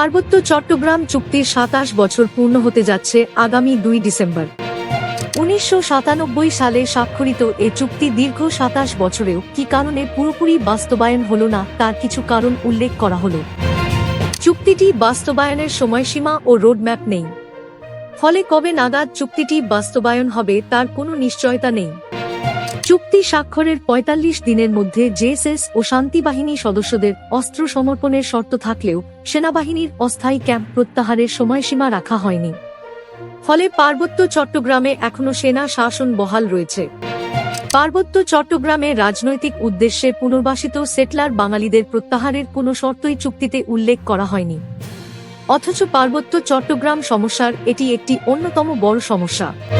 পার্বত্য চট্টগ্রাম চুক্তির সাতাশ বছর পূর্ণ হতে যাচ্ছে আগামী দুই ডিসেম্বর। উনিশশো সাতানব্বই সালে স্বাক্ষরিত এ চুক্তি দীর্ঘ সাতাশ বছরেও কি কারণে পুরোপুরি বাস্তবায়ন হল না, তার কিছু কারণ উল্লেখ করা হল। চুক্তিটি বাস্তবায়নের সময়সীমা ও রোডম্যাপ নেই। ফলে কবে নাগাদ চুক্তিটি বাস্তবায়ন হবে, তার কোনো নিশ্চয়তা নেই। চুক্তি স্বাক্ষরের ৪৫ দিনের মধ্যে জেএসএস ও শান্তিবাহিনী সদস্যদের অস্ত্র সমর্পণের শর্ত থাকলেও সেনাবাহিনীর অস্থায়ী ক্যাম্প প্রত্যাহারের সময়সীমা রাখা হয়নি। ফলে পার্বত্য চট্টগ্রামে এখনও সেনা শাসন বহাল রয়েছে। পার্বত্য চট্টগ্রামে রাজনৈতিক উদ্দেশ্যে পুনর্বাসিত সেটলার বাঙালিদের প্রত্যাহারের কোনো শর্তই চুক্তিতে উল্লেখ করা হয়নি। অথচ পার্বত্য চট্টগ্রাম সমস্যার এটি একটি অন্যতম বড় সমস্যা।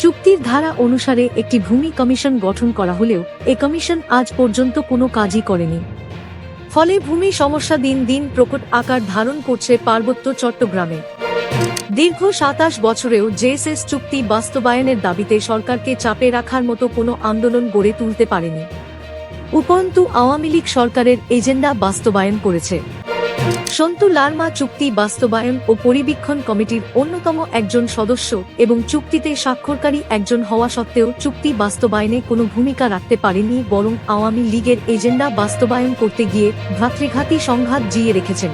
চুক্তির ধারা অনুসারে একটি ভূমি কমিশন গঠন করা হলেও এ কমিশন আজ পর্যন্ত কোনো কাজই করেনি। ফলে ভূমি সমস্যা দিন দিন প্রকট আকার ধারণ করছে পার্বত্য চট্টগ্রামে। দীর্ঘ সাতাশ বছরেও জেএসএস চুক্তি বাস্তবায়নের দাবিতে সরকারকে চাপে রাখার মতো কোনো আন্দোলন গড়ে তুলতে পারেনি। উপরন্তু আওয়ামী লীগ সরকারের এজেন্ডা বাস্তবায়ন করেছে। সন্তু লার্মা চুক্তি বাস্তবায়ন ও পরিবীক্ষণ কমিটির অন্যতম একজন সদস্য এবং চুক্তিতে স্বাক্ষরকারী একজন হওয়া সত্ত্বেও চুক্তি বাস্তবায়নে কোনো ভূমিকা রাখতে পারেনি বরং আওয়ামী লীগের এজেন্ডা বাস্তবায়ন করতে গিয়ে ভ্রাতৃঘাতী সংঘাত জিয়ে রেখেছেন।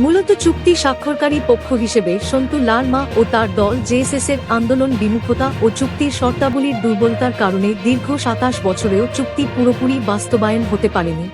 মূলত চুক্তি স্বাক্ষরকারী পক্ষ হিসেবে সন্তু লার্মা ও তার দল জেএসএস এর আন্দোলন বিমুখতা ও চুক্তির শর্তাবলীর দুর্বলতার কারণে দীর্ঘ সাতাশ বছরেও চুক্তি পুরোপুরি বাস্তবায়ন হতে পারেনি।